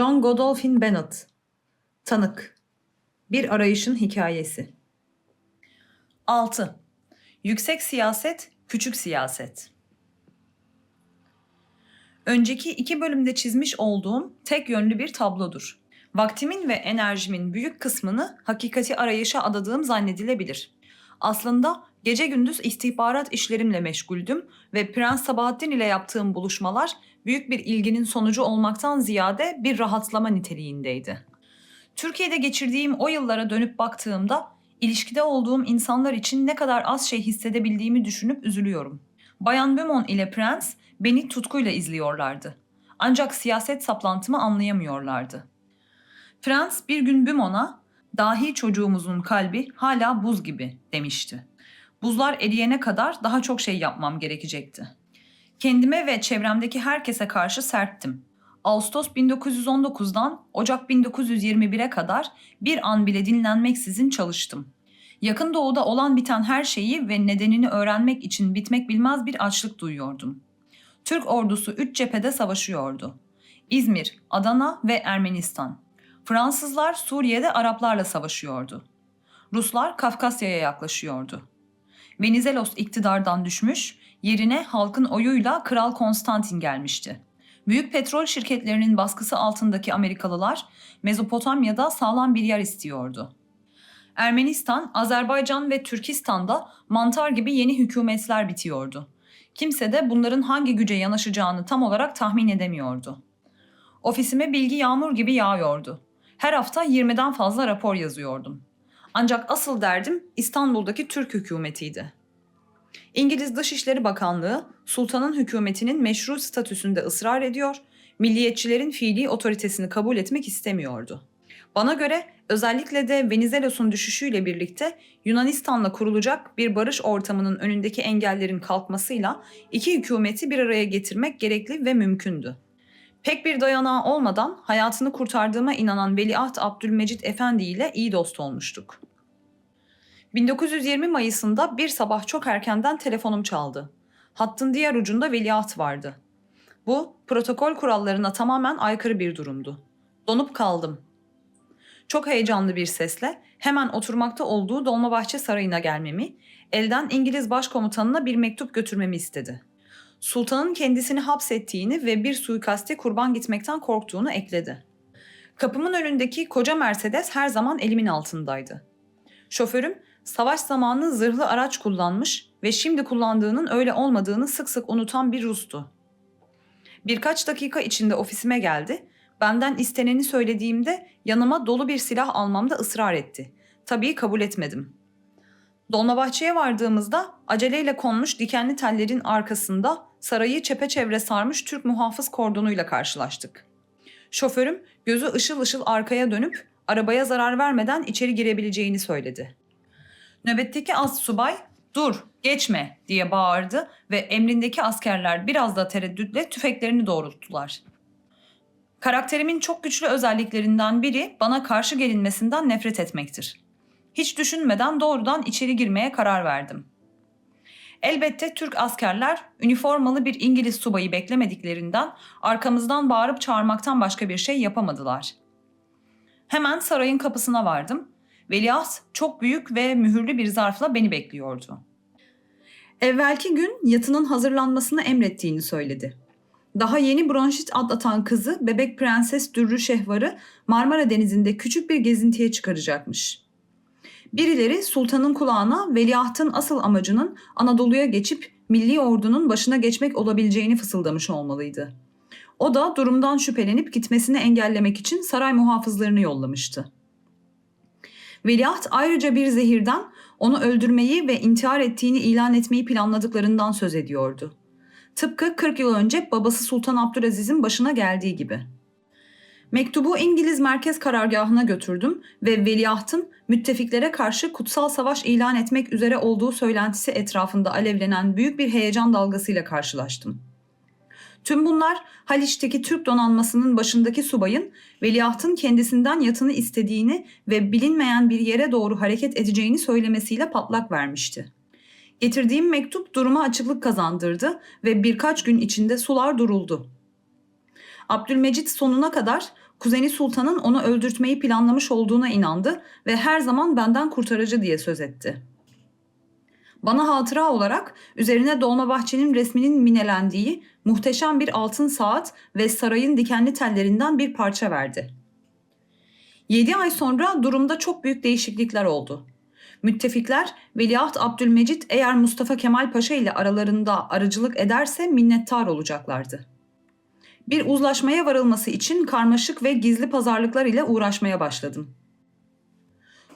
John Godolphin Bennett Tanık Bir Arayışın Hikayesi 6. Yüksek siyaset, küçük siyaset. Önceki iki bölümde çizmiş olduğum tek yönlü bir tablodur. Vaktimin ve enerjimin büyük kısmını hakikati arayışa adadığım zannedilebilir. Aslında gece gündüz istihbarat işlerimle meşguldüm ve Prens Sabahattin ile yaptığım buluşmalar büyük bir ilginin sonucu olmaktan ziyade bir rahatlama niteliğindeydi. Türkiye'de geçirdiğim o yıllara dönüp baktığımda ilişkide olduğum insanlar için ne kadar az şey hissedebildiğimi düşünüp üzülüyorum. Bayan Beaumont ile Prens beni tutkuyla izliyorlardı. Ancak siyaset saplantımı anlayamıyorlardı. Prens bir gün Beaumont'a dahi çocuğumuzun kalbi hala buz gibi demişti. Buzlar eriyene kadar daha çok şey yapmam gerekecekti. Kendime ve çevremdeki herkese karşı serttim. Ağustos 1919'dan Ocak 1921'e kadar bir an bile dinlenmeksizin çalıştım. Yakın doğuda olan biten her şeyi ve nedenini öğrenmek için bitmek bilmez bir açlık duyuyordum. Türk ordusu üç cephede savaşıyordu. İzmir, Adana ve Ermenistan. Fransızlar Suriye'de Araplarla savaşıyordu. Ruslar Kafkasya'ya yaklaşıyordu. Venizelos iktidardan düşmüş, yerine halkın oyuyla Kral Konstantin gelmişti. Büyük petrol şirketlerinin baskısı altındaki Amerikalılar Mezopotamya'da sağlam bir yer istiyordu. Ermenistan, Azerbaycan ve Türkistan'da mantar gibi yeni hükümetler bitiyordu. Kimse de bunların hangi güce yanaşacağını tam olarak tahmin edemiyordu. Ofisime bilgi yağmur gibi yağıyordu. Her hafta 20'den fazla rapor yazıyordum. Ancak asıl derdim İstanbul'daki Türk hükümetiydi. İngiliz Dışişleri Bakanlığı sultanın hükümetinin meşru statüsünde ısrar ediyor, milliyetçilerin fiili otoritesini kabul etmek istemiyordu. Bana göre özellikle de Venizelos'un düşüşüyle birlikte Yunanistan'la kurulacak bir barış ortamının önündeki engellerin kalkmasıyla iki hükümeti bir araya getirmek gerekli ve mümkündü. Pek bir dayanağı olmadan hayatını kurtardığıma inanan Veliaht Abdülmecit Efendi ile iyi dost olmuştuk. 1920 Mayıs'ında bir sabah çok erkenden telefonum çaldı. Hattın diğer ucunda veliaht vardı. Bu protokol kurallarına tamamen aykırı bir durumdu. Donup kaldım. Çok heyecanlı bir sesle hemen oturmakta olduğu Dolmabahçe Sarayı'na gelmemi, elden İngiliz Başkomutanına bir mektup götürmemi istedi. Sultanın kendisini hapsettiğini ve bir suikaste kurban gitmekten korktuğunu ekledi. Kapımın önündeki koca Mercedes her zaman elimin altındaydı. Şoförüm savaş zamanı zırhlı araç kullanmış ve şimdi kullandığının öyle olmadığını sık sık unutan bir Rus'tu. Birkaç dakika içinde ofisime geldi. Benden isteneni söylediğimde yanıma dolu bir silah almamda ısrar etti. Tabii kabul etmedim. Dolmabahçe'ye vardığımızda aceleyle konmuş dikenli tellerin arkasında sarayı çepeçevre sarmış Türk muhafız kordonuyla karşılaştık. Şoförüm gözü ışıl ışıl arkaya dönüp arabaya zarar vermeden içeri girebileceğini söyledi. Nöbetteki az subay ''Dur, geçme'' diye bağırdı ve emrindeki askerler biraz da tereddütle tüfeklerini doğrulttular. Karakterimin çok güçlü özelliklerinden biri bana karşı gelinmesinden nefret etmektir. Hiç düşünmeden doğrudan içeri girmeye karar verdim. Elbette Türk askerler üniformalı bir İngiliz subayı beklemediklerinden arkamızdan bağırıp çağırmaktan başka bir şey yapamadılar. Hemen sarayın kapısına vardım. Veliaht çok büyük ve mühürlü bir zarfla beni bekliyordu. Evvelki gün yatının hazırlanmasını emrettiğini söyledi. Daha yeni bronşit atlatan kızı bebek prenses Dürrü Şehvar'ı Marmara Denizi'nde küçük bir gezintiye çıkaracakmış. Birileri sultanın kulağına veliahtın asıl amacının Anadolu'ya geçip milli ordunun başına geçmek olabileceğini fısıldamış olmalıydı. O da durumdan şüphelenip gitmesini engellemek için saray muhafızlarını yollamıştı. Veliaht ayrıca bir zehirden onu öldürmeyi ve intihar ettiğini ilan etmeyi planladıklarından söz ediyordu. Tıpkı 40 yıl önce babası Sultan Abdülaziz'in başına geldiği gibi. Mektubu İngiliz Merkez Karargahı'na götürdüm ve veliahtın müttefiklere karşı kutsal savaş ilan etmek üzere olduğu söylentisi etrafında alevlenen büyük bir heyecan dalgasıyla karşılaştım. Tüm bunlar Haliç'teki Türk donanmasının başındaki subayın veliahtın kendisinden yatını istediğini ve bilinmeyen bir yere doğru hareket edeceğini söylemesiyle patlak vermişti. Getirdiğim mektup duruma açıklık kazandırdı ve birkaç gün içinde sular duruldu. Abdülmecit sonuna kadar kuzeni Sultan'ın onu öldürtmeyi planlamış olduğuna inandı ve her zaman benden kurtarıcı diye söz etti. Bana hatıra olarak üzerine Dolmabahçe'nin resminin minelendiği muhteşem bir altın saat ve sarayın dikenli tellerinden bir parça verdi. 7 ay sonra durumda çok büyük değişiklikler oldu. Müttefikler Veliaht Abdülmecit eğer Mustafa Kemal Paşa ile aralarında aracılık ederse minnettar olacaklardı. Bir uzlaşmaya varılması için karmaşık ve gizli pazarlıklar ile uğraşmaya başladım.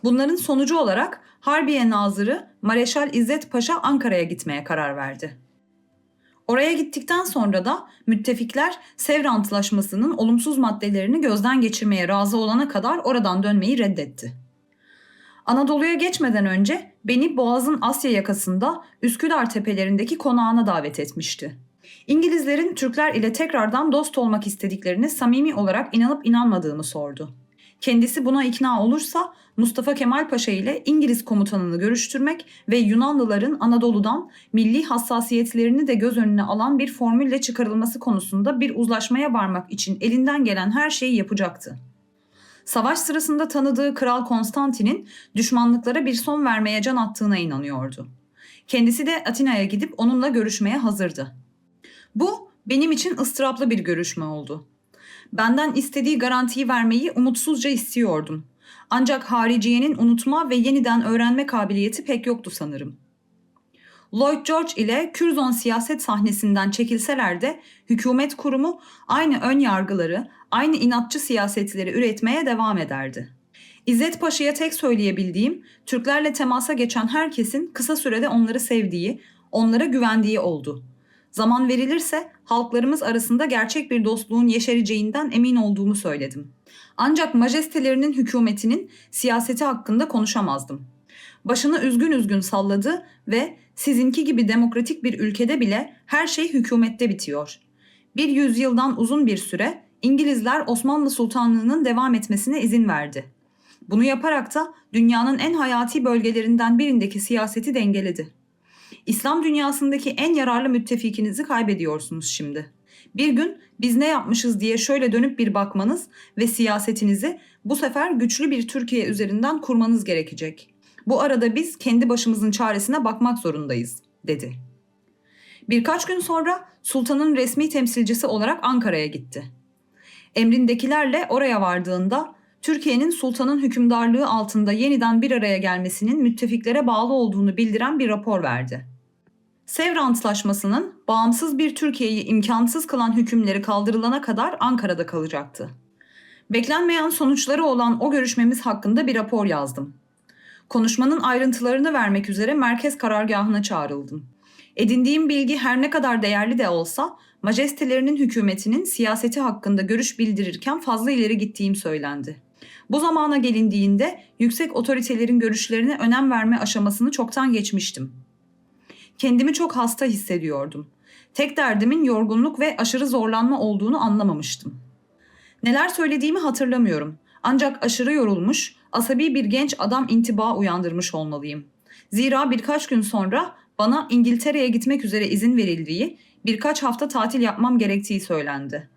Bunların sonucu olarak Harbiye Nazırı Mareşal İzzet Paşa Ankara'ya gitmeye karar verdi. Oraya gittikten sonra da müttefikler Sevr Antlaşması'nın olumsuz maddelerini gözden geçirmeye razı olana kadar oradan dönmeyi reddetti. Anadolu'ya geçmeden önce beni Boğaz'ın Asya yakasında Üsküdar tepelerindeki konağına davet etmişti. İngilizlerin Türkler ile tekrardan dost olmak istediklerini samimi olarak inanıp inanmadığımı sordu. Kendisi buna ikna olursa Mustafa Kemal Paşa ile İngiliz komutanını görüştürmek ve Yunanlıların Anadolu'dan milli hassasiyetlerini de göz önüne alan bir formülle çıkarılması konusunda bir uzlaşmaya varmak için elinden gelen her şeyi yapacaktı. Savaş sırasında tanıdığı Kral Konstantin'in düşmanlıklara bir son vermeye can attığına inanıyordu. Kendisi de Atina'ya gidip onunla görüşmeye hazırdı. Bu benim için ıstıraplı bir görüşme oldu. Benden istediği garantiyi vermeyi umutsuzca istiyordum. Ancak hariciyenin unutma ve yeniden öğrenme kabiliyeti pek yoktu sanırım. Lloyd George ile Curzon siyaset sahnesinden çekilseler de hükümet kurumu aynı ön yargıları, aynı inatçı siyasetleri üretmeye devam ederdi. İzzet Paşa'ya tek söyleyebildiğim, Türklerle temasa geçen herkesin kısa sürede onları sevdiği, onlara güvendiği oldu. Zaman verilirse halklarımız arasında gerçek bir dostluğun yeşereceğinden emin olduğumu söyledim. Ancak majestelerinin hükümetinin siyaseti hakkında konuşamazdım. Başını üzgün üzgün salladı ve sizinki gibi demokratik bir ülkede bile her şey hükümette bitiyor. Bir yüzyıldan uzun bir süre İngilizler Osmanlı Sultanlığı'nın devam etmesine izin verdi. Bunu yaparak da dünyanın en hayati bölgelerinden birindeki siyaseti dengeledi. İslam dünyasındaki en yararlı müttefikinizi kaybediyorsunuz şimdi. Bir gün biz ne yapmışız diye şöyle dönüp bir bakmanız ve siyasetinizi bu sefer güçlü bir Türkiye üzerinden kurmanız gerekecek. Bu arada biz kendi başımızın çaresine bakmak zorundayız, dedi. Birkaç gün sonra sultanın resmi temsilcisi olarak Ankara'ya gitti. Emrindekilerle oraya vardığında Türkiye'nin sultanın hükümdarlığı altında yeniden bir araya gelmesinin müttefiklere bağlı olduğunu bildiren bir rapor verdi. Sevr Antlaşması'nın bağımsız bir Türkiye'yi imkansız kılan hükümleri kaldırılana kadar Ankara'da kalacaktı. Beklenmeyen sonuçları olan o görüşmemiz hakkında bir rapor yazdım. Konuşmanın ayrıntılarını vermek üzere merkez karargahına çağrıldım. Edindiğim bilgi her ne kadar değerli de olsa majestelerinin hükümetinin siyaseti hakkında görüş bildirirken fazla ileri gittiğim söylendi. Bu zamana gelindiğinde yüksek otoritelerin görüşlerine önem verme aşamasını çoktan geçmiştim. Kendimi çok hasta hissediyordum. Tek derdimin yorgunluk ve aşırı zorlanma olduğunu anlamamıştım. Neler söylediğimi hatırlamıyorum. Ancak aşırı yorulmuş, asabi bir genç adam intiba uyandırmış olmalıyım. Zira birkaç gün sonra bana İngiltere'ye gitmek üzere izin verildiği, birkaç hafta tatil yapmam gerektiği söylendi.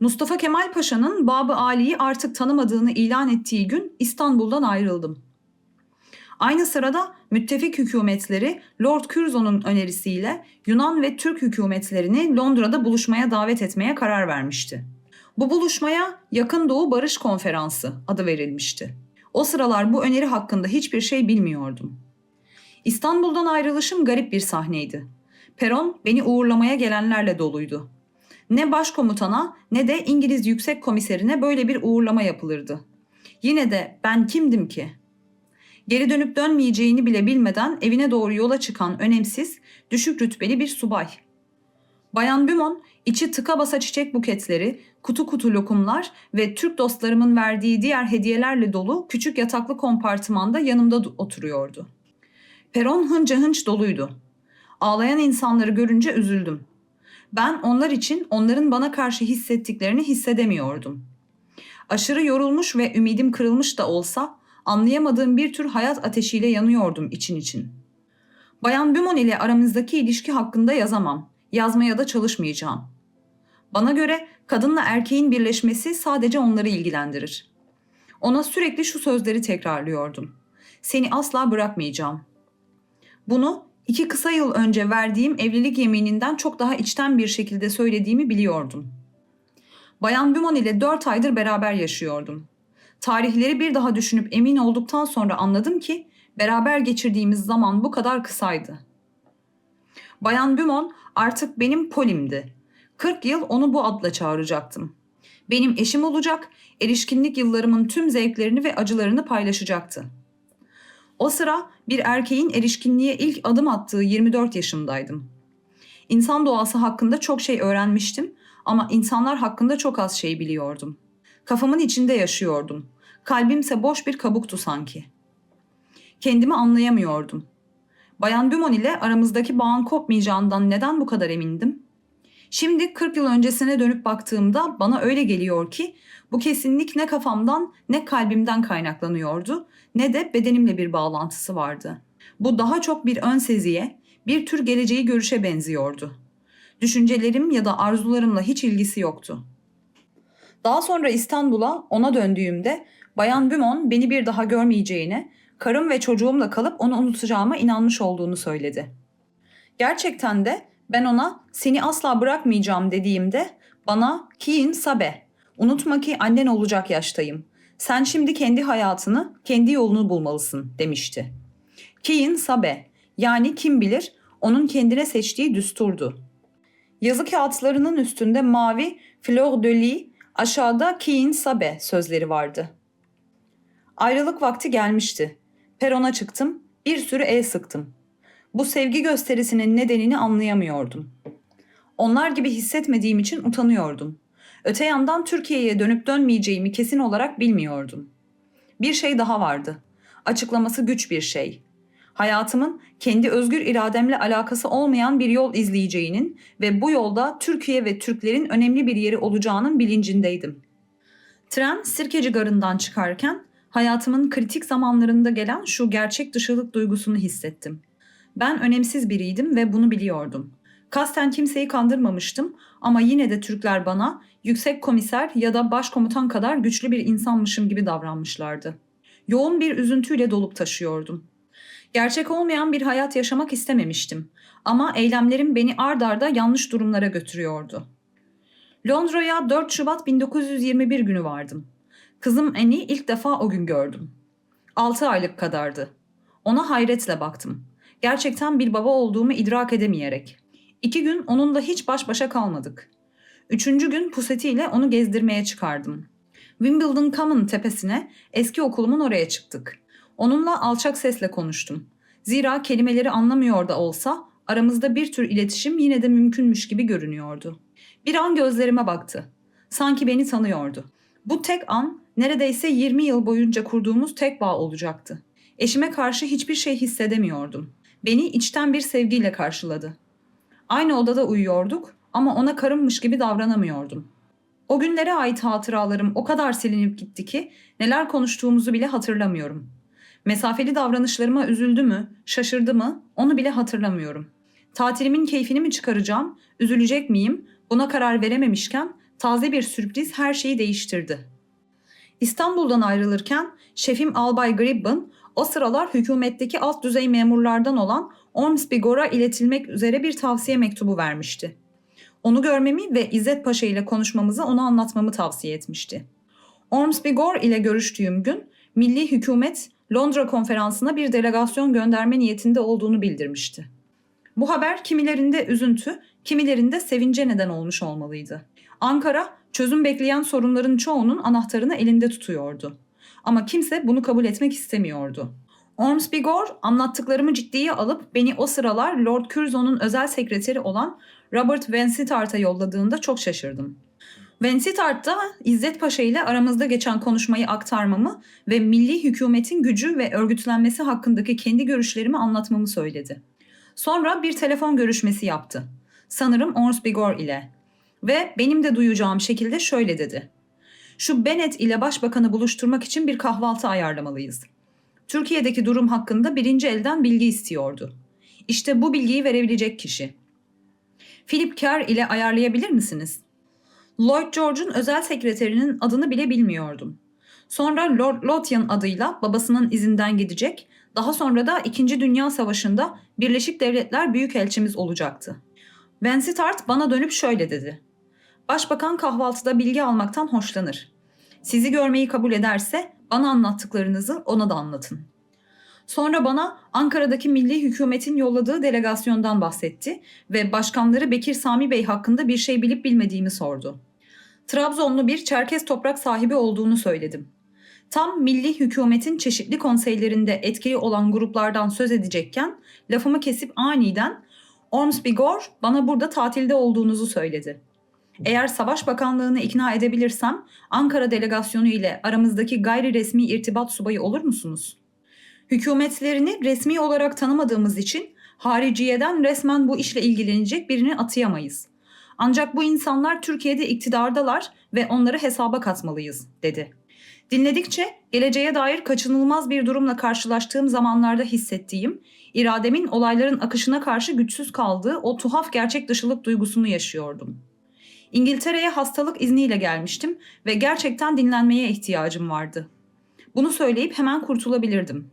Mustafa Kemal Paşa'nın Babı Ali'yi artık tanımadığını ilan ettiği gün İstanbul'dan ayrıldım. Aynı sırada müttefik hükümetleri Lord Curzon'un önerisiyle Yunan ve Türk hükümetlerini Londra'da buluşmaya davet etmeye karar vermişti. Bu buluşmaya Yakın Doğu Barış Konferansı adı verilmişti. O sıralar bu öneri hakkında hiçbir şey bilmiyordum. İstanbul'dan ayrılışım garip bir sahneydi. Peron beni uğurlamaya gelenlerle doluydu. Ne başkomutana ne de İngiliz yüksek komiserine böyle bir uğurlama yapılırdı. Yine de ben kimdim ki? Geri dönüp dönmeyeceğini bile bilmeden evine doğru yola çıkan önemsiz, düşük rütbeli bir subay. Bayan Bümon içi tıka basa çiçek buketleri, kutu kutu lokumlar ve Türk dostlarımın verdiği diğer hediyelerle dolu küçük yataklı kompartımanda yanımda oturuyordu. Peron hınca hınç doluydu. Ağlayan insanları görünce üzüldüm. Ben onlar için onların bana karşı hissettiklerini hissedemiyordum. Aşırı yorulmuş ve ümidim kırılmış da olsa anlayamadığım bir tür hayat ateşiyle yanıyordum için için. Bayan Bümon ile aramızdaki ilişki hakkında yazamam. Yazmaya da çalışmayacağım. Bana göre kadınla erkeğin birleşmesi sadece onları ilgilendirir. Ona sürekli şu sözleri tekrarlıyordum. Seni asla bırakmayacağım. Bunu iki kısa yıl önce verdiğim evlilik yemininden çok daha içten bir şekilde söylediğimi biliyordum. Bayan Bumon ile dört aydır beraber yaşıyordum. Tarihleri bir daha düşünüp emin olduktan sonra anladım ki beraber geçirdiğimiz zaman bu kadar kısaydı. Bayan Bumon artık benim polimdi. 40 yıl onu bu adla çağıracaktım. Benim eşim olacak, erişkinlik yıllarımın tüm zevklerini ve acılarını paylaşacaktı. O sıra bir erkeğin erişkinliğe ilk adım attığı 24 yaşındaydım. İnsan doğası hakkında çok şey öğrenmiştim ama insanlar hakkında çok az şey biliyordum. Kafamın içinde yaşıyordum. Kalbimse boş bir kabuktu sanki. Kendimi anlayamıyordum. Bayan Dumont ile aramızdaki bağın kopmayacağından neden bu kadar emindim? Şimdi 40 yıl öncesine dönüp baktığımda bana öyle geliyor ki bu kesinlik ne kafamdan ne kalbimden kaynaklanıyordu ne de bedenimle bir bağlantısı vardı. Bu daha çok bir ön seziye, bir tür geleceği görüşe benziyordu. Düşüncelerim ya da arzularımla hiç ilgisi yoktu. Daha sonra İstanbul'a ona döndüğümde Bayan Bumon beni bir daha görmeyeceğine, karım ve çocuğumla kalıp onu unutacağıma inanmış olduğunu söyledi. Gerçekten de ben ona seni asla bırakmayacağım dediğimde bana Kiin Sabe, unutma ki annen olacak yaştayım. Sen şimdi kendi hayatını, kendi yolunu bulmalısın demişti. Kiin Sabe, yani kim bilir onun kendine seçtiği düsturdu. Yazı kağıtlarının üstünde mavi fleur de lis, aşağıda Kiin Sabe sözleri vardı. Ayrılık vakti gelmişti. Perona çıktım, bir sürü el sıktım. Bu sevgi gösterisinin nedenini anlayamıyordum. Onlar gibi hissetmediğim için utanıyordum. Öte yandan Türkiye'ye dönüp dönmeyeceğimi kesin olarak bilmiyordum. Bir şey daha vardı. Açıklaması güç bir şey. Hayatımın kendi özgür irademle alakası olmayan bir yol izleyeceğinin ve bu yolda Türkiye ve Türklerin önemli bir yeri olacağının bilincindeydim. Tren Sirkeci Garı'ndan çıkarken hayatımın kritik zamanlarında gelen şu gerçek dışılık duygusunu hissettim. Ben önemsiz biriydim ve bunu biliyordum. Kasten kimseyi kandırmamıştım ama yine de Türkler bana yüksek komiser ya da başkomutan kadar güçlü bir insanmışım gibi davranmışlardı. Yoğun bir üzüntüyle dolup taşıyordum. Gerçek olmayan bir hayat yaşamak istememiştim ama eylemlerim beni ard arda yanlış durumlara götürüyordu. Londra'ya 4 Şubat 1921 günü vardım. Kızım Annie ilk defa o gün gördüm. 6 aylık kadardı. Ona hayretle baktım. Gerçekten bir baba olduğumu idrak edemeyerek. İki gün onunla hiç baş başa kalmadık. Üçüncü gün pusetiyle onu gezdirmeye çıkardım. Wimbledon Common tepesine, eski okulumun oraya çıktık. Onunla alçak sesle konuştum. Zira kelimeleri anlamıyor da olsa aramızda bir tür iletişim yine de mümkünmüş gibi görünüyordu. Bir an gözlerime baktı. Sanki beni tanıyordu. Bu tek an neredeyse 20 yıl boyunca kurduğumuz tek bağ olacaktı. Eşime karşı hiçbir şey hissedemiyordum. Beni içten bir sevgiyle karşıladı. Aynı odada uyuyorduk ama ona karımmış gibi davranamıyordum. O günlere ait hatıralarım o kadar silinip gitti ki neler konuştuğumuzu bile hatırlamıyorum. Mesafeli davranışlarıma üzüldü mü, şaşırdı mı onu bile hatırlamıyorum. Tatilimin keyfini mi çıkaracağım, üzülecek miyim buna karar verememişken taze bir sürpriz her şeyi değiştirdi. İstanbul'dan ayrılırken şefim Albay Gribben o sıralar hükümetteki alt düzey memurlardan olan Ormsby Gore'a iletilmek üzere bir tavsiye mektubu vermişti. Onu görmemi ve İzzet Paşa ile konuşmamızı ona anlatmamı tavsiye etmişti. Ormsby Gore ile görüştüğüm gün milli hükümet Londra konferansına bir delegasyon gönderme niyetinde olduğunu bildirmişti. Bu haber kimilerinde üzüntü, kimilerinde sevince neden olmuş olmalıydı. Ankara çözüm bekleyen sorunların çoğunun anahtarını elinde tutuyordu. Ama kimse bunu kabul etmek istemiyordu. Ormsby Gore anlattıklarımı ciddiye alıp beni o sıralar Lord Curzon'un özel sekreteri olan Robert Vansittart'a yolladığında çok şaşırdım. Vansittart da İzzet Paşa ile aramızda geçen konuşmayı aktarmamı ve milli hükümetin gücü ve örgütlenmesi hakkındaki kendi görüşlerimi anlatmamı söyledi. Sonra bir telefon görüşmesi yaptı. Sanırım Ormsby Gore ile. Ve benim de duyacağım şekilde şöyle dedi. Şu Bennett ile başbakanı buluşturmak için bir kahvaltı ayarlamalıyız. Türkiye'deki durum hakkında birinci elden bilgi istiyordu. İşte bu bilgiyi verebilecek kişi. Philip Kerr ile ayarlayabilir misiniz? Lloyd George'un özel sekreterinin adını bile bilmiyordum. Sonra Lord Lothian adıyla babasının izinden gidecek, daha sonra da 2. Dünya Savaşı'nda Birleşik Devletler Büyükelçimiz olacaktı. Vansittart bana dönüp şöyle dedi. Başbakan kahvaltıda bilgi almaktan hoşlanır. Sizi görmeyi kabul ederse bana anlattıklarınızı ona da anlatın. Sonra bana Ankara'daki milli hükümetin yolladığı delegasyondan bahsetti ve başkanları Bekir Sami Bey hakkında bir şey bilip bilmediğimi sordu. Trabzonlu bir Çerkez toprak sahibi olduğunu söyledim. Tam milli hükümetin çeşitli konseylerinde etkili olan gruplardan söz edecekken lafımı kesip aniden Ormsby Gore bana burada tatilde olduğunuzu söyledi. Eğer Savaş Bakanlığı'nı ikna edebilirsem Ankara delegasyonu ile aramızdaki gayri resmi irtibat subayı olur musunuz? Hükümetlerini resmi olarak tanımadığımız için hariciyeden resmen bu işle ilgilenecek birini atayamayız. Ancak bu insanlar Türkiye'de iktidardalar ve onları hesaba katmalıyız, dedi. Dinledikçe geleceğe dair kaçınılmaz bir durumla karşılaştığım zamanlarda hissettiğim, irademin olayların akışına karşı güçsüz kaldığı o tuhaf gerçek dışılık duygusunu yaşıyordum. İngiltere'ye hastalık izniyle gelmiştim ve gerçekten dinlenmeye ihtiyacım vardı. Bunu söyleyip hemen kurtulabilirdim.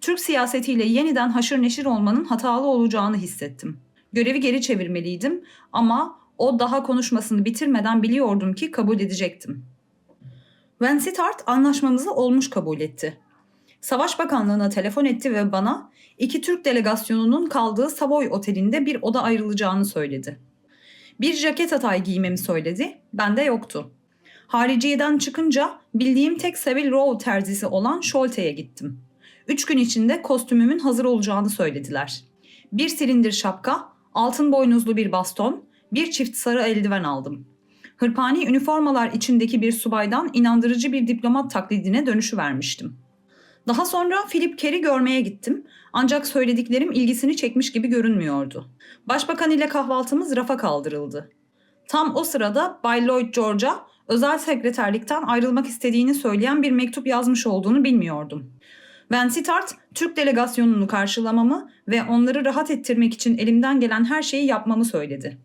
Türk siyasetiyle yeniden haşır neşir olmanın hatalı olacağını hissettim. Görevi geri çevirmeliydim ama o daha konuşmasını bitirmeden biliyordum ki kabul edecektim. Vansittart anlaşmamızı olmuş kabul etti. Savaş Bakanlığı'na telefon etti ve bana iki Türk delegasyonunun kaldığı Savoy Oteli'nde bir oda ayrılacağını söyledi. Bir jaket atay giymemi söyledi, bende yoktu. Hariciyeden çıkınca bildiğim tek Savile Row terzisi olan Scholte'ye gittim. Üç gün içinde kostümümün hazır olacağını söylediler. Bir silindir şapka, altın boynuzlu bir baston, bir çift sarı eldiven aldım. Hırpani üniformalar içindeki bir subaydan inandırıcı bir diplomat taklidine dönüşü vermiştim. Daha sonra Philip Kerry görmeye gittim ancak söylediklerim ilgisini çekmiş gibi görünmüyordu. Başbakan ile kahvaltımız rafa kaldırıldı. Tam o sırada Bay Lloyd George'a özel sekreterlikten ayrılmak istediğini söyleyen bir mektup yazmış olduğunu bilmiyordum. Vansittart, Türk delegasyonunu karşılamamı ve onları rahat ettirmek için elimden gelen her şeyi yapmamı söyledi.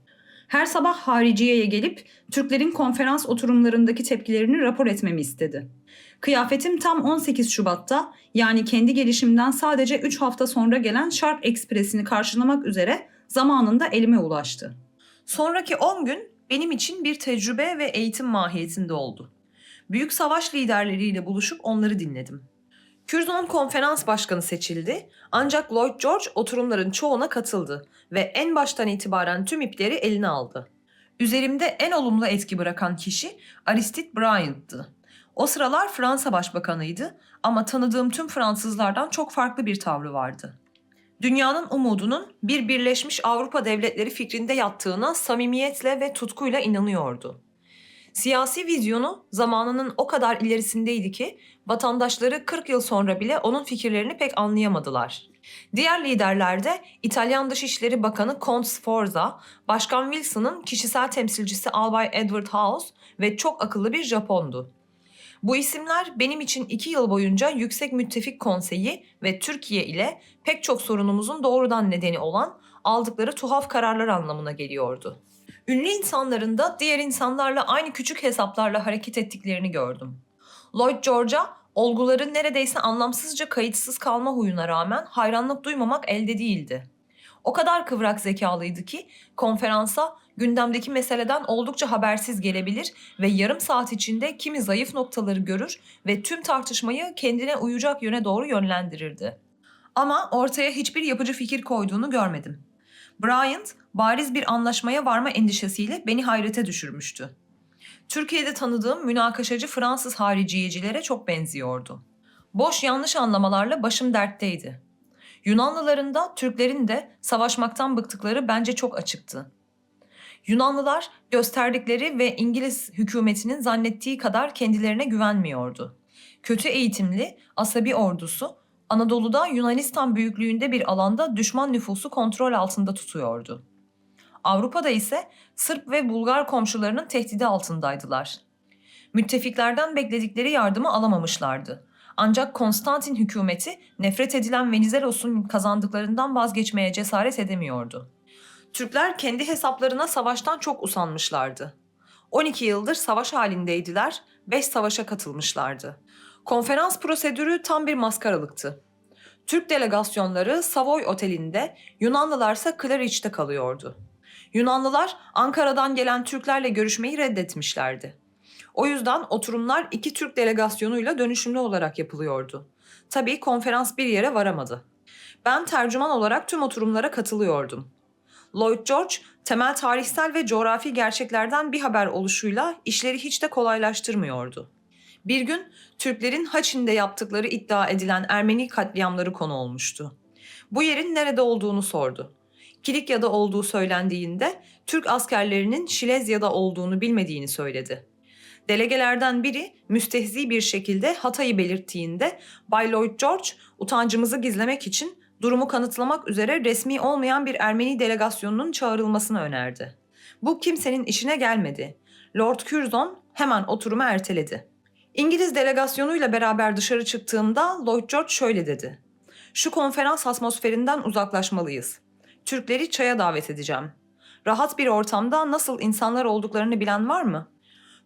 Her sabah hariciyeye gelip Türklerin konferans oturumlarındaki tepkilerini rapor etmemi istedi. Kıyafetim tam 18 Şubat'ta yani kendi gelişimden sadece 3 hafta sonra gelen Sharp Express'ini karşılamak üzere zamanında elime ulaştı. Sonraki 10 gün benim için bir tecrübe ve eğitim mahiyetinde oldu. Büyük savaş liderleriyle buluşup onları dinledim. Curzon konferans başkanı seçildi ancak Lloyd George oturumların çoğuna katıldı ve en baştan itibaren tüm ipleri eline aldı. Üzerimde en olumlu etki bırakan kişi Aristide Bryant'tı. O sıralar Fransa Başbakanıydı ama tanıdığım tüm Fransızlardan çok farklı bir tavrı vardı. Dünyanın umudunun bir birleşmiş Avrupa devletleri fikrinde yattığına samimiyetle ve tutkuyla inanıyordu. Siyasi vizyonu zamanının o kadar ilerisindeydi ki vatandaşları 40 yıl sonra bile onun fikirlerini pek anlayamadılar. Diğer liderler de İtalyan Dışişleri Bakanı Count Sforza, Başkan Wilson'ın kişisel temsilcisi Albay Edward House ve çok akıllı bir Japondu. Bu isimler benim için iki yıl boyunca Yüksek Müttefik Konseyi ve Türkiye ile pek çok sorunumuzun doğrudan nedeni olan aldıkları tuhaf kararlar anlamına geliyordu. Ünlü insanların da diğer insanlarla aynı küçük hesaplarla hareket ettiklerini gördüm. Lloyd George'a olguların neredeyse anlamsızca kayıtsız kalma huyuna rağmen hayranlık duymamak elde değildi. O kadar kıvrak zekalıydı ki konferansa gündemdeki meseleden oldukça habersiz gelebilir ve yarım saat içinde kimi zayıf noktaları görür ve tüm tartışmayı kendine uyacak yöne doğru yönlendirirdi. Ama ortaya hiçbir yapıcı fikir koyduğunu görmedim. Bryant bariz bir anlaşmaya varma endişesiyle beni hayrete düşürmüştü. Türkiye'de tanıdığım münakaşacı Fransız hariciyecilere çok benziyordu. Boş yanlış anlamalarla başım dertteydi. Yunanlıların da Türklerin de savaşmaktan bıktıkları bence çok açıktı. Yunanlılar gösterdikleri ve İngiliz hükümetinin zannettiği kadar kendilerine güvenmiyordu. Kötü eğitimli, asabi ordusu Anadolu'da Yunanistan büyüklüğünde bir alanda düşman nüfusu kontrol altında tutuyordu. Avrupa'da ise Sırp ve Bulgar komşularının tehdidi altındaydılar. Müttefiklerden bekledikleri yardımı alamamışlardı. Ancak Konstantin hükümeti nefret edilen Venizelos'un kazandıklarından vazgeçmeye cesaret edemiyordu. Türkler kendi hesaplarına savaştan çok usanmışlardı. 12 yıldır savaş halindeydiler, 5 savaşa katılmışlardı. Konferans prosedürü tam bir maskaralıktı. Türk delegasyonları Savoy Oteli'nde, Yunanlılarsa Claridge'de kalıyordu. Yunanlılar Ankara'dan gelen Türklerle görüşmeyi reddetmişlerdi. O yüzden oturumlar iki Türk delegasyonuyla dönüşümlü olarak yapılıyordu. Tabii konferans bir yere varamadı. Ben tercüman olarak tüm oturumlara katılıyordum. Lloyd George, temel tarihsel ve coğrafi gerçeklerden bir haber oluşuyla işleri hiç de kolaylaştırmıyordu. Bir gün Türklerin Haçin'de yaptıkları iddia edilen Ermeni katliamları konu olmuştu. Bu yerin nerede olduğunu sordu. Kilikya'da olduğu söylendiğinde Türk askerlerinin Şilezya'da olduğunu bilmediğini söyledi. Delegelerden biri müstehzi bir şekilde Hatay'ı belirttiğinde Bay Lloyd George utancımızı gizlemek için durumu kanıtlamak üzere resmi olmayan bir Ermeni delegasyonunun çağrılmasını önerdi. Bu kimsenin işine gelmedi. Lord Curzon hemen oturumu erteledi. İngiliz delegasyonuyla beraber dışarı çıktığımda Lloyd George şöyle dedi. Şu konferans atmosferinden uzaklaşmalıyız. Türkleri çaya davet edeceğim. Rahat bir ortamda nasıl insanlar olduklarını bilen var mı?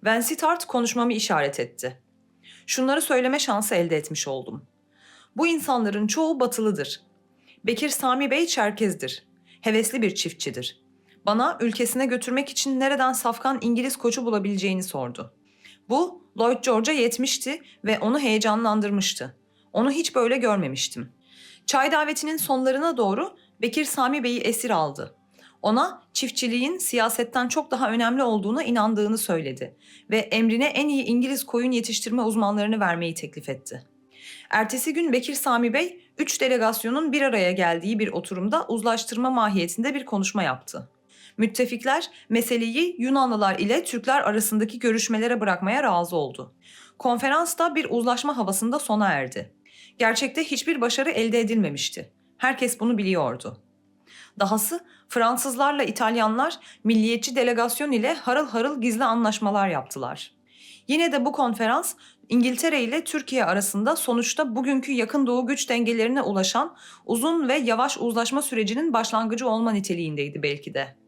Van Sittard konuşmamı işaret etti. Şunları söyleme şansı elde etmiş oldum. Bu insanların çoğu batılıdır. Bekir Sami Bey Çerkez'dir. Hevesli bir çiftçidir. Bana ülkesine götürmek için nereden safkan İngiliz koçu bulabileceğini sordu. Bu Lloyd George'a yetmişti ve onu heyecanlandırmıştı. Onu hiç böyle görmemiştim. Çay davetinin sonlarına doğru Bekir Sami Bey'i esir aldı. Ona çiftçiliğin siyasetten çok daha önemli olduğuna inandığını söyledi ve emrine en iyi İngiliz koyun yetiştirme uzmanlarını vermeyi teklif etti. Ertesi gün Bekir Sami Bey, üç delegasyonun bir araya geldiği bir oturumda uzlaştırma mahiyetinde bir konuşma yaptı. Müttefikler meseleyi Yunanlılar ile Türkler arasındaki görüşmelere bırakmaya razı oldu. Konferans da bir uzlaşma havasında sona erdi. Gerçekte hiçbir başarı elde edilmemişti. Herkes bunu biliyordu. Dahası Fransızlarla İtalyanlar milliyetçi delegasyon ile harıl harıl gizli anlaşmalar yaptılar. Yine de bu konferans İngiltere ile Türkiye arasında sonuçta bugünkü yakın doğu güç dengelerine ulaşan uzun ve yavaş uzlaşma sürecinin başlangıcı olma niteliğindeydi belki de.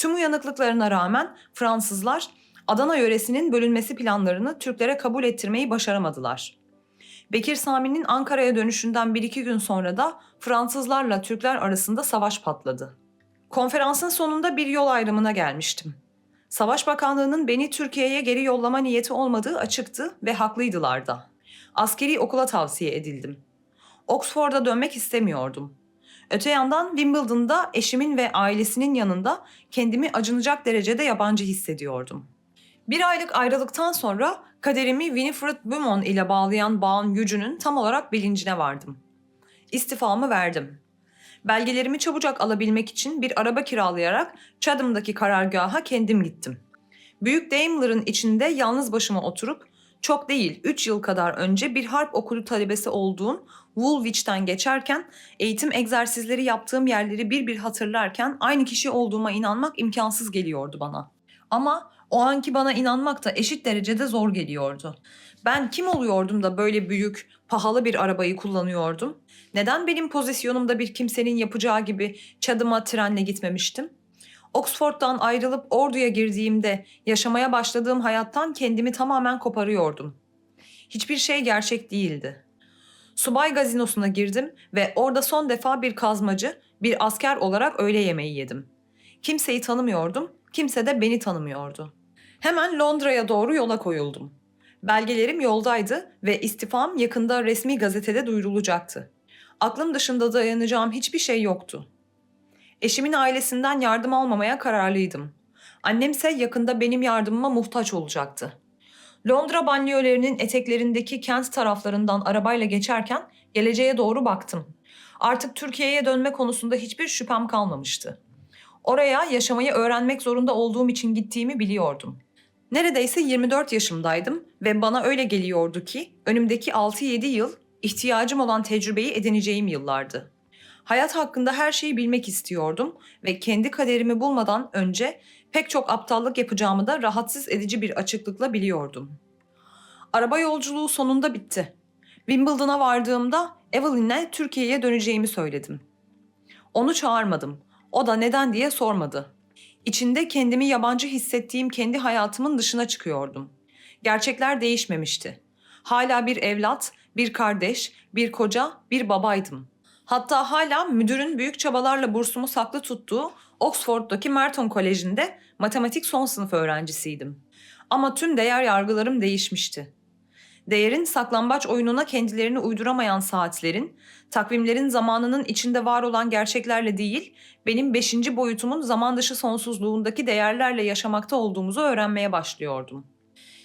Tüm uyanıklıklarına rağmen Fransızlar Adana yöresinin bölünmesi planlarını Türklere kabul ettirmeyi başaramadılar. Bekir Sami'nin Ankara'ya dönüşünden bir iki gün sonra da Fransızlarla Türkler arasında savaş patladı. Konferansın sonunda bir yol ayrımına gelmiştim. Savaş Bakanlığı'nın beni Türkiye'ye geri yollama niyeti olmadığı açıktı ve haklıydılar da. Askeri okula tavsiye edildim. Oxford'a dönmek istemiyordum. Öte yandan Wimbledon'da eşimin ve ailesinin yanında kendimi acınacak derecede yabancı hissediyordum. Bir aylık ayrılıktan sonra kaderimi Winifred Beaumont ile bağlayan bağın gücünün tam olarak bilincine vardım. İstifamı verdim. Belgelerimi çabucak alabilmek için bir araba kiralayarak Chatham'daki karargaha kendim gittim. Büyük Daimler'ın içinde yalnız başıma oturup çok değil 3 yıl kadar önce bir harp okulu talebesi olduğum Woolwich'ten geçerken eğitim egzersizleri yaptığım yerleri bir bir hatırlarken aynı kişi olduğuma inanmak imkansız geliyordu bana. Ama o anki bana inanmak da eşit derecede zor geliyordu. Ben kim oluyordum da böyle büyük, pahalı bir arabayı kullanıyordum? Neden benim pozisyonumda bir kimsenin yapacağı gibi çadıma trenle gitmemiştim? Oxford'dan ayrılıp orduya girdiğimde yaşamaya başladığım hayattan kendimi tamamen koparıyordum. Hiçbir şey gerçek değildi. Subay gazinosuna girdim ve orada son defa bir kazmacı, bir asker olarak öğle yemeği yedim. Kimseyi tanımıyordum, kimse de beni tanımıyordu. Hemen Londra'ya doğru yola koyuldum. Belgelerim yoldaydı ve istifam yakında resmi gazetede duyurulacaktı. Aklım dışında dayanacağım hiçbir şey yoktu. Eşimin ailesinden yardım almamaya kararlıydım. Annemse yakında benim yardımıma muhtaç olacaktı. Londra banliyölerinin eteklerindeki kent taraflarından arabayla geçerken geleceğe doğru baktım. Artık Türkiye'ye dönme konusunda hiçbir şüphem kalmamıştı. Oraya yaşamayı öğrenmek zorunda olduğum için gittiğimi biliyordum. Neredeyse 24 yaşımdaydım ve bana öyle geliyordu ki önümdeki 6-7 yıl ihtiyacım olan tecrübeyi edineceğim yıllardı. Hayat hakkında her şeyi bilmek istiyordum ve kendi kaderimi bulmadan önce pek çok aptallık yapacağımı da rahatsız edici bir açıklıkla biliyordum. Araba yolculuğu sonunda bitti. Wimbledon'a vardığımda Evelyn'le Türkiye'ye döneceğimi söyledim. Onu çağırmadım. O da neden diye sormadı. İçinde kendimi yabancı hissettiğim kendi hayatımın dışına çıkıyordum. Gerçekler değişmemişti. Hala bir evlat, bir kardeş, bir koca, bir babaydım. Hatta hala müdürün büyük çabalarla bursumu saklı tuttuğu Oxford'daki Merton Koleji'nde matematik son sınıf öğrencisiydim. Ama tüm değer yargılarım değişmişti. Değerin saklambaç oyununa kendilerini uyduramayan saatlerin, takvimlerin zamanının içinde var olan gerçeklerle değil, benim beşinci boyutumun zaman dışı sonsuzluğundaki değerlerle yaşamakta olduğumuzu öğrenmeye başlıyordum.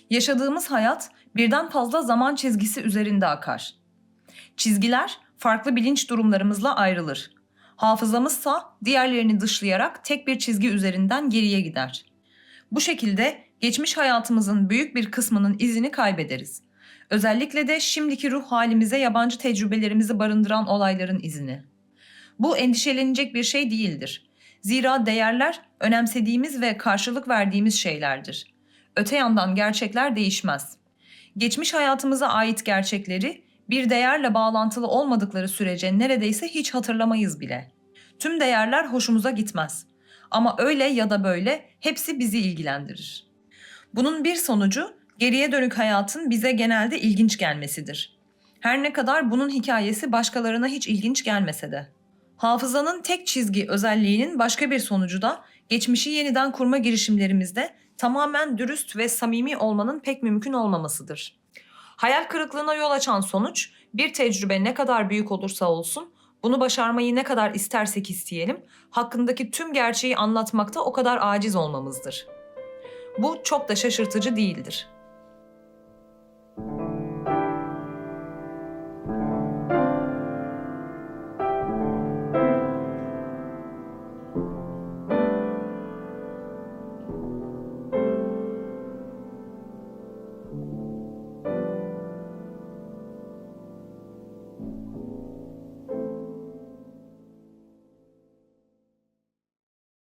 Yaşadığımız hayat birden fazla zaman çizgisi üzerinde akar. Çizgiler farklı bilinç durumlarımızla ayrılır. Hafızamızsa diğerlerini dışlayarak tek bir çizgi üzerinden geriye gider. Bu şekilde geçmiş hayatımızın büyük bir kısmının izini kaybederiz. Özellikle de şimdiki ruh halimize yabancı tecrübelerimizi barındıran olayların izini. Bu endişelenecek bir şey değildir. Zira değerler önemsediğimiz ve karşılık verdiğimiz şeylerdir. Öte yandan gerçekler değişmez. Geçmiş hayatımıza ait gerçekleri bir değerle bağlantılı olmadıkları sürece neredeyse hiç hatırlamayız bile. Tüm değerler hoşumuza gitmez. Ama öyle ya da böyle hepsi bizi ilgilendirir. Bunun bir sonucu geriye dönük hayatın bize genelde ilginç gelmesidir. Her ne kadar bunun hikayesi başkalarına hiç ilginç gelmese de. Hafızanın tek çizgi özelliğinin başka bir sonucu da geçmişi yeniden kurma girişimlerimizde tamamen dürüst ve samimi olmanın pek mümkün olmamasıdır. Hayal kırıklığına yol açan sonuç bir tecrübe ne kadar büyük olursa olsun bunu başarmayı ne kadar istersek isteyelim hakkındaki tüm gerçeği anlatmakta o kadar aciz olmamızdır. Bu çok da şaşırtıcı değildir.